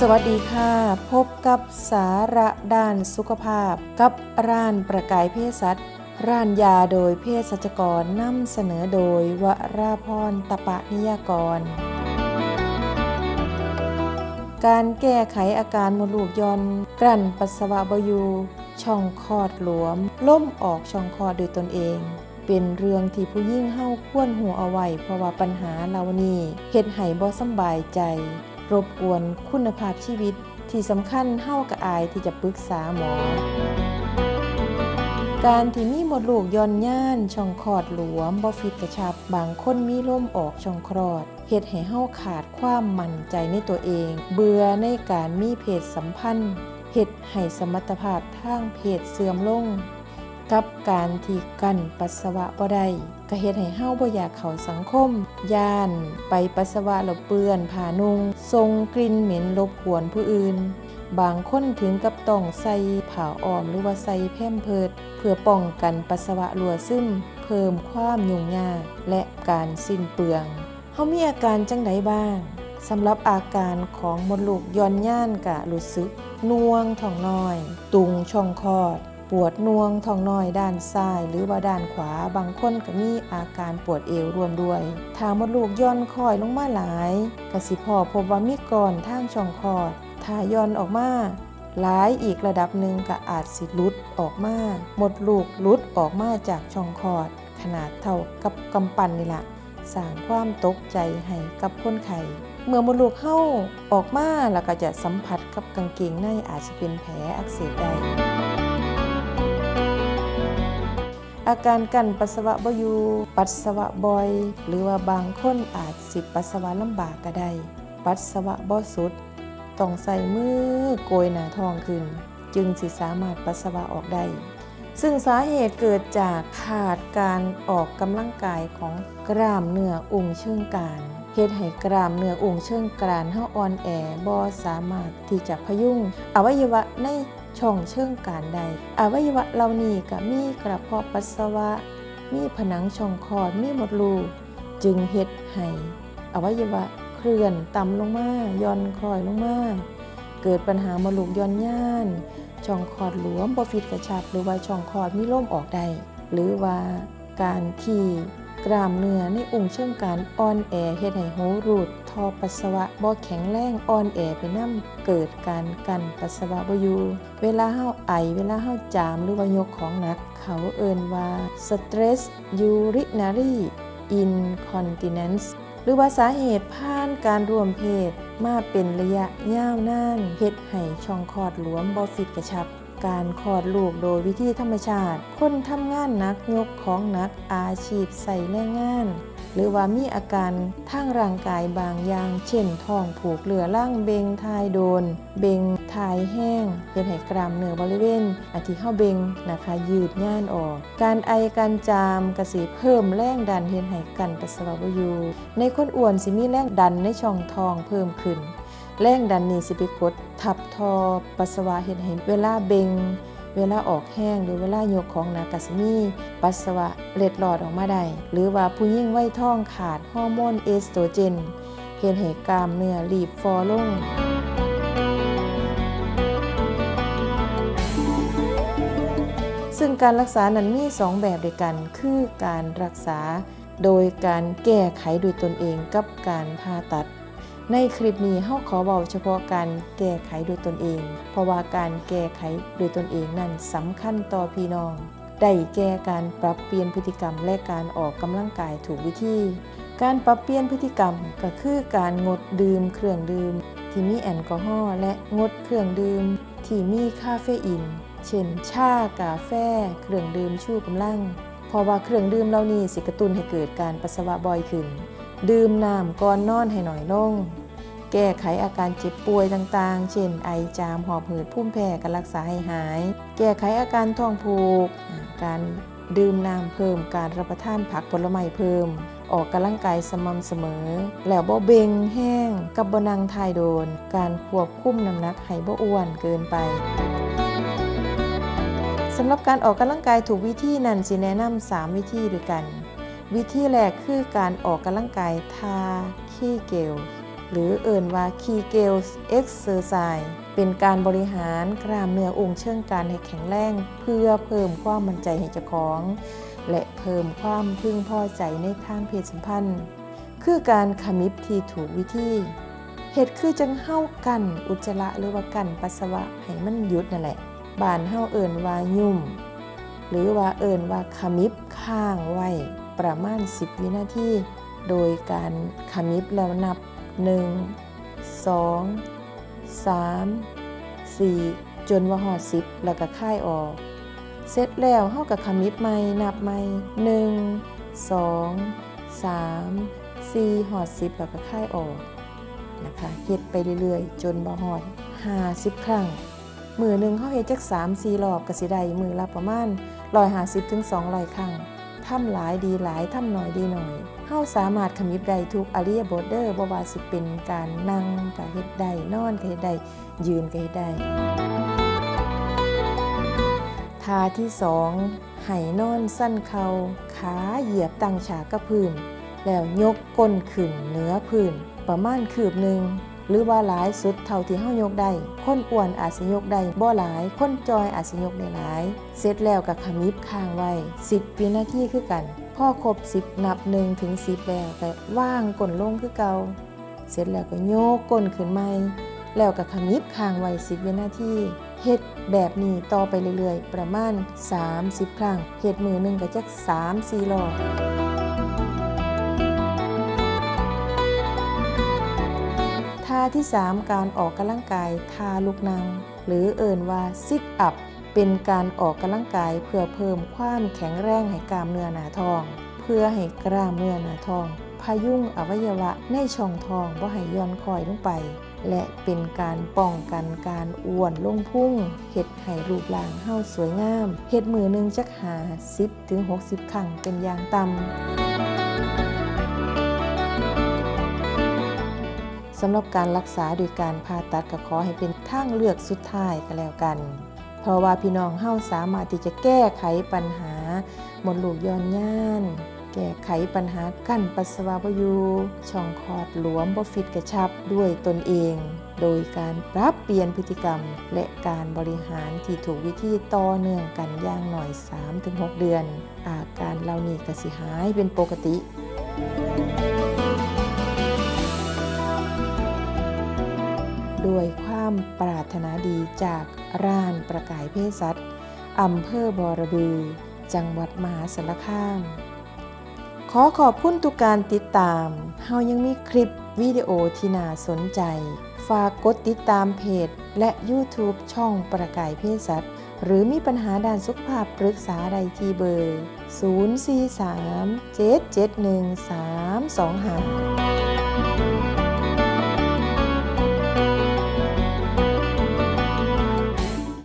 สวัสดีค่ะ พบกับสาระด้านสุขภาพ กับร้านประกายเภสัชร้านยาโดยเภสัชกรนำเสนอโดยวราพรตปะนิยากร การแก้ไขอาการมดลูกย่อนกลั่นปัสสาวะบอยู ช่องคลอดหลวม ล่มออกช่องคลอดโดยตนเองเป็นเรื่องที่ผู้ยิ่งเฮาควรหัวเอาไว้เพราะว่าปัญหาเหล่านี้เฮ็ดให้บ่สบายใจ รบกวนคุณภาพชีวิตที่สำคัญเฮากะอายที่จะปรึกษาหมอ การที่มีหมดลูกย่อนย่าน ช่องคลอดหลวมบ่ฟิตกระชับ บางคนมีล่มออกช่องคลอดเฮ็ดให้เฮาขาดความมั่นใจในตัวเอง เบื่อในการมีเพศสัมพันธ์เฮ็ดให้สมรรถภาพทางเพศเสื่อมลง กับการที่กั้นปัสสาวะบ่ได้ก็เฮ็ดให้เฮาบ่อยากเข้าสังคม ย่าน ไปปัสสาวะแล้วเปื้อนผ้านุ่งทรงกลิ่นเหม็นรบกวนผู้อื่น บางคนถึงกับต้องใส่ผ้าอ้อมหรือว่าใส่แพมเพิด เพื่อป้องกันปัสสาวะรั่วซึม เพิ่มความยุ่งยากและการสิ้นเปลืองเฮามีอาการจังไดบ้างสำหรับอาการของมดลูกย้อนย่านกะรู้สึกน่วงท้องน้อย ตุงช่องคลอด ปวดน่วงท้องน้อยด้านซ้าย หรือว่าด้านขวา บางคนก็มีอาการปวดเอวรวมด้วยถ้ามดลูกย่อนคอยลงมาหลายก็สิพอพบว่ามีก่อนทางช่องคลอดถ้าย่อนออกมาหลายอีกระดับหนึ่งก็อาจสิลุดออกมาหมดลูกลุดออกมาจากช่องคลอด ขนาดเท่ากับกำปั้นนี่แหละสร้างความตกใจให้กับคนไข้เมื่อมดลูกเข้าออกมาแล้วก็จะสัมผัสกับกางเกงในอาจจะเป็นแผลอักเสบได้ อาการกั้นปัสสาวะบ่อยู่ปัสสาวะบ่อย หรือว่าบางคนอาจสิปัสสาวะลำบากก็ได้ ปัสสาวะบ่สุด ต้องใส่มือโกยหน้าท้องขึ้น จึงสิสามารถปัสสาวะออกได้ ซึ่งสาเหตุเกิดจากขาดการออกกำลังกายของกล้ามเนื้ออุ้งเชิงกราน เฮ็ดให้กล้ามเนื้อองค์เชิงกรานเฮาอ่อนแอบ่สามารถที่จะพยุงอวัยวะในช่องเชิงกรานใด อวัยวะเหล่านี้ก็มีกระเพาะปัสสาวะ มีผนังช่องคลอดมีมดลูกจึงเฮ็ดให้อวัยวะเคลื่อนต่ำลงมาย่อนคลอยลงมาเกิดปัญหามดลูกย่อนย่าน ช่องคลอดหลวมบ่ฟิตกระชับ หรือว่าช่องคลอดมีล่มออกได้หรือว่าการที่ กล้ามเนื้อในองค์เชิงกานอ่อนแอเฮ็ดให้หูรูดท่อปัสสาวะบ่แข็งแรงอ่อนแอไปนํเกิดการกันปัสสาวะบ่อยู่เวลาเฮาไอเวลาเฮาจามหรือว่ายกของหนัก เขาเอิ้นว่า stress urinary incontinence หรือว่าสาเหตุผ่านการร่วมเพศมาเป็นระยะยาวนานเฮ็ดให้ช่องคลอดหลวมบ่ฟิตกระชับ การคลอดลูกโดยวิธีธรรมชาติ คนทำงานนักยกของนักอาชีพใส่แรงงาน หรือว่ามีอาการทางร่างกายบางอย่าง เช่นท้องผูกเหลือล่างเบงทายโดน เบงทายแห้งเป็นให้กล้ามเนื้อบริเวณอาทิเข้าเบงนะคะยืดย่านออก การไอการจามกระสีเพิ่มแรงดันเฮ็ดให้กันปัสสาวะบ่อยู่ในคนอ้วนสิมีแรงดันในช่องท้องเพิ่มขึ้นแรงดันนี้สิไปกด ทับทอปัสสาวะเห็นเห็นเวลาเบงเวลาออกแห้งหรือเวลายกของหนักกัสมีปัสสาวะเล็ดหลอดออกมาได้หรือว่าผู้ยิ่งไว้ท้องขาดฮอร์โมนเอสโตรเจนเห็นให้กล้ามเนื้อรีบฟอลงซึ่งการรักษานั้นมี 2 แบบด้วยกัน คือการรักษาโดยการแก้ไขโดยตนเองกับการผ่าตัด ในคลิปนี้เฮาขอเบาเฉพาะการแก้ไขโดยตนเอง เพราะว่าการแก้ไขโดยตนเองนั้นสำคัญต่อพี่น้อง ได้แก่การปรับเปลี่ยนพฤติกรรมและการออกกำลังกายถูกวิธี การปรับเปลี่ยนพฤติกรรมก็คือการงดดื่มเครื่องดื่ม ที่มีแอลกอฮอล์และงดเครื่องดื่ม ที่มีคาเฟอีน เช่น ชา กาแฟ เครื่องดื่มชูกำลัง เพราะว่าเครื่องดื่มเหล่านี้สิกระตุ้นให้เกิดการปัสสาวะบ่อยขึ้น ดื่มน้ำก่อนนอนให้หน่อยลง แก้ไขอาการเจ็บป่วยต่างๆ เช่น ไอจามหอบหืดพุ่มแพ้การรักษาให้หาย แก้ไขอาการท้องผูก การดื่มน้ำเพิ่มการรับประทานผักผลไม้เพิ่ม ออกกำลังกายสม่ำเสมอ แล้วบ่เบงแห้ง กับบนังทายโดน การควบคุมน้ำหนักให้บ่อ้วนเกินไปสำหรับการออกกำลังกายถูกวิธีนั้นสิแนะนำ3 วิธีด้วยกัน วิธีแรกคือการออกกำลังกายท่าขี้เกลหรือเอิ่นว่า Kegel Exercise เป็นการบริหารกล้ามเนื้อองค์เชิงกานให้แข็งแรง เพื่อเพิ่มความมั่นใจให้เจ้าของ และเพิ่มความพึงพอใจในทางเพศสัมพันธ์ คือการขมิบที่ถูกวิธีเหตุคือจังเฮ้ากันอุจจาระหรือว่ากันปัสสาวะให้มันหยุดนั่นแหละ บานเฮ้าเอิ่นว่ายุ่ม หรือว่าเอิ่นว่าขมิบข้างไว้ ประมาณ 10 วินาที โดยการขมิบแล้วนับ 1 2 3 4 จนว่าหอด10 แล้วก็ค่ายออก เสร็จแล้วเฮากับขมิบใหม่นับใหม่ 1 2 3 4หอด10 แล้วก็ค่ายออกนะคะเฮ็ดไปเรื่อยๆ จนบ่หอด 50 ครั้งมือหนึ่งเขาเฮ็ดจัก3 4รอบก็สิได้มือละประมาณ150ถึง200 ครั้ง ทำหลายดีหลายทำหน้อยดีหน่อยเฮาสามารถขมิบได้ทุกอริยบทเด้อบ่ว่าสิเป็นการนั่งก็เฮ็ดได้นอนก็เฮ็ดได้ยืนก็เฮ็ดได้ท่าที่สองให้นอนสั้นเขาขาเหยียบตั้งฉากกับพื้น แล้วยกก้นขึ้นเหนือพื้น ประมาณคืบหนึ่ง หรือว่าหลายสุดเท่าที่เฮายกได้คนอ้วนอาจสิยกได้บ่หลายคนจอยอาจสิยกได้หลาย เสร็จแล้วก็ขมิบค้างไว้ 10วินาทีคือกันพอครบ 10 นับ1ถึง10แล้วก็ว่างก้นลงคือเก่าเสร็จแล้วก็โยกก้นขึ้นใหม่แล้วก็ขมิบค้างไว้ 10วินาทีเฮ็ดแบบนี้ต่อไปเรื่อยๆ ประมาณ 30 ครั้งเฮ็ดมือหนึงก็จัก3-4รอบ ท่าที่ 3 การออกกำลังกายท่าลุกนั่งหรือเอ่นว่าซิทอัพเป็นการออกกำลังกายเพื่อเพิ่มความแข็งแรงให้กล้ามเนื้อหนาท้อง เพื่อให้กล้ามเนื้อหนาท้อง พยุงอวัยวะในช่องท้องบ่ให้ย่อนคอยลงไป และเป็นการป้องกันการอ้วนลงพุ่งเฮ็ดให้รูปร่างเฮาสวยงามเฮ็ดมือหนึงจักหา 10ถึง60 ครั้งเป็นอย่างต่ำ สำหรับการรักษาโดยการผ่าตัดก็ขอให้เป็นทางเลือกสุดท้ายก็แล้วกัน เพราะว่าพี่น้องเฮาสามารถที่จะแก้ไขปัญหาหมดลูกย้อนย่านแก้ไขปัญหากั้นปัสสาวะบ่อยู่ช่องคลอดหลวมบ่ฟิตกระชับด้วยตนเอง โดยการปรับเปลี่ยนพฤติกรรม และการบริหารที่ถูกวิธีต่อเนื่องกันอย่างหน่อย 3-6 เดือน อาการเหล่านี้ก็สิหายเป็นปกติ ด้วยความปรารถนาดีจากร้านประกายเพศสัตว์อำเภอบอระบือ จังหวัดมหาสารคาม ขอขอบคุณทุกการติดตาม เฮายังมีคลิปวิดีโอที่น่าสนใจ ฝากกดติดตามเพจ และ YouTube ช่องประกายเพศสัตว์ หรือมีปัญหาด้านสุขภาพปรึกษาใดที่เบอร์ 043 771 325